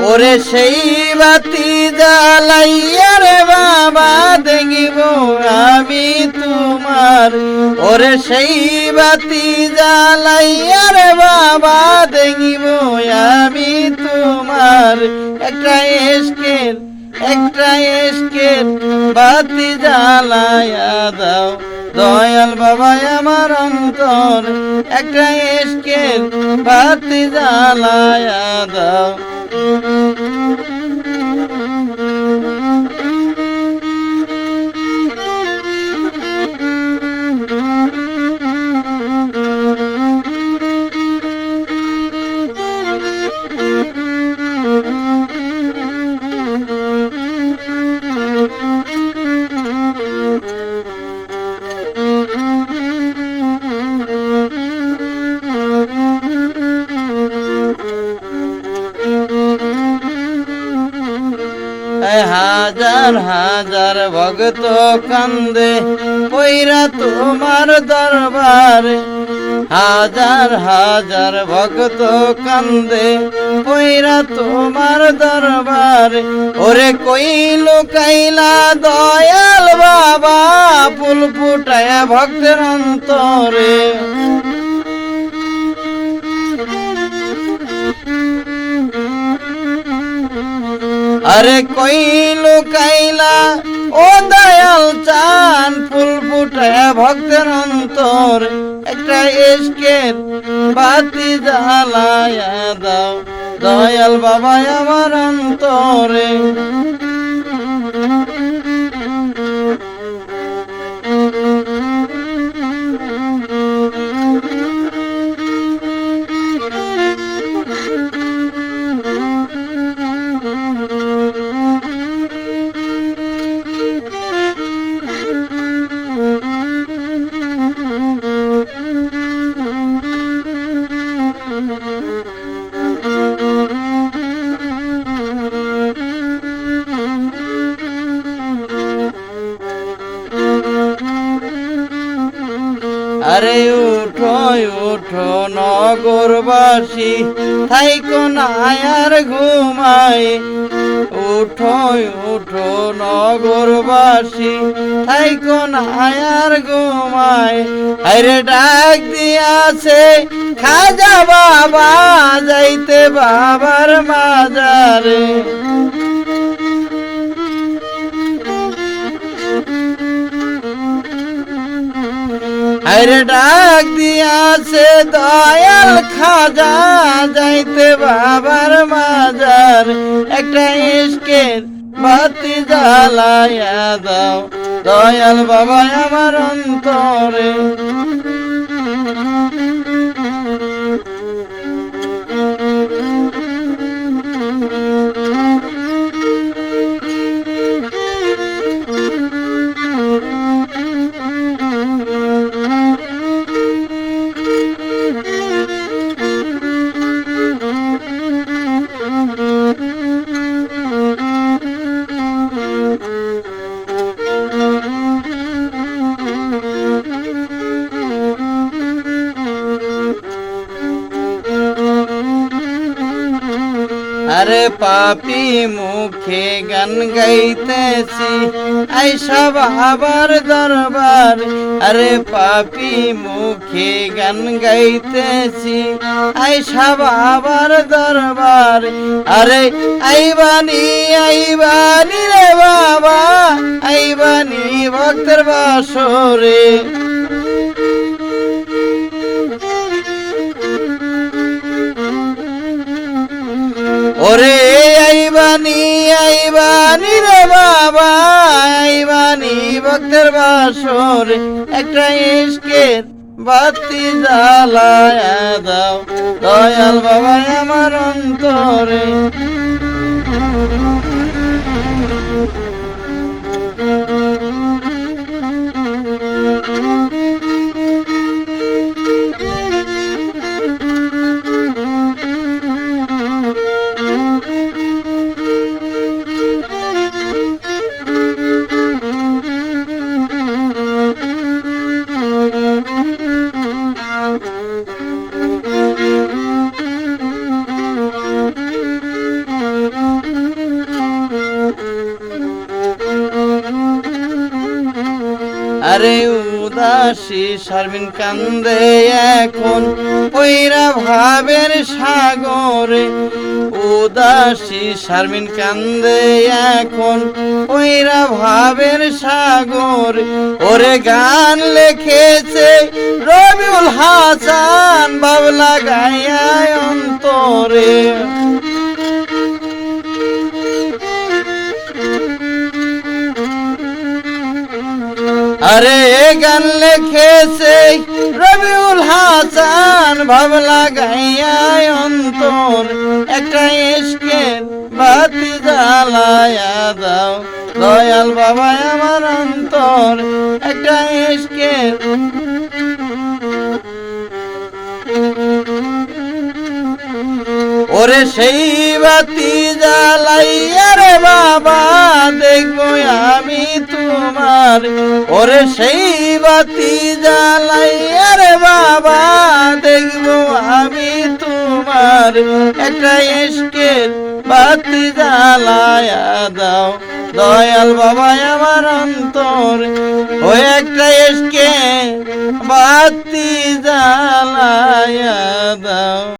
ওরে সেই বাতি জ্বালাইয়া রে বাবা দেখিব আমি তোমার। ওরে সেই বাতি জ্বালাইয়া রে বাবা দেখিব আমি তোমার। একটা এসকের একটা এসকের বাতি জ্বালাইয়া দাও। দয়াল বাবা আমার অন্তর, একটা এসকের বাতি জ্বালাইয়া দাও। Mm-hmm. হাজার হাজার ভক্ত কান্দে পৈরা তোমার দরবারে। হাজার হাজার ভক্ত কান্দে পৈরা তোমার দরবারে। ওরে কই লুকাইলা দয়াল বাবা, ফুল ফুটায়া ভক্তের অন্তরে। আরে কই কাইলা, ও দয়াল চান, ফুল ফুটায় ভক্তের অন্তর। একটা এসকের বাতি জ্বালায়া দাও, দয়াল বাবা আমার অন্তরে। উঠো নগরবাসী থাইকো না আর ঘুমাই। উঠো উঠো নগরবাসী থাইকো আর ঘুমাই। আরে ডাক দিয়াছে, খাজা বাবা, যাইতে বাবার মাজারে। আরে ডাক দিয়াছে দয়াল খাজা, যাইতে বাবার মাজার। একটা ইস্কের বাতি জ্বালাইয়া দাও। দয়াল বাবা আমার অন্তরে। আরে পাপি মুখে গান গাইতেছি। আইসা বাবার দরবার, আরে পাপি মুখে গান গাইতেছি। আইসা বাবার দরবার, আরে আইবানি আইবানি রে বাবা আইবানি ভক্তের বাসরে। ওরে আইবানি আইবানি রে বাবা, আইবানি ভক্তের বাসর। একটা ইস্কের বাতি জ্বালায় দাও। দয়াল বাবা আমার অন্তরে। আরে উদাসী শারমিন কান্দে এখন ওইরা ভাবের সাগরে। উদাসী শারমিন কান্দে এখন ওইরা ভাবের সাগর। ওরে গান লেখেছে রবিউল হাসান, বাবলা গাইয়া গান লেখেছে রবিউল হাসান ভাবলা গাইয়া অন্তর। একটা ইস্কের বাতি জ্বালায়া দাও। দয়াল বাবা আমার অন্তর। একটা ইস্কের ওরে সেই বাতি জ্বালাইয়া রে বাবা আমি তোমার ওরে সেই বাতি জ্বালাইয়া আরে বাবা, দেখব আমি তোমার। একটা ইস্কের বাতি জ্বালায়া দাও, দয়াল বাবা আমার অন্তর। ওই একটা ইস্কে বাতি জ্বালায়া দাও।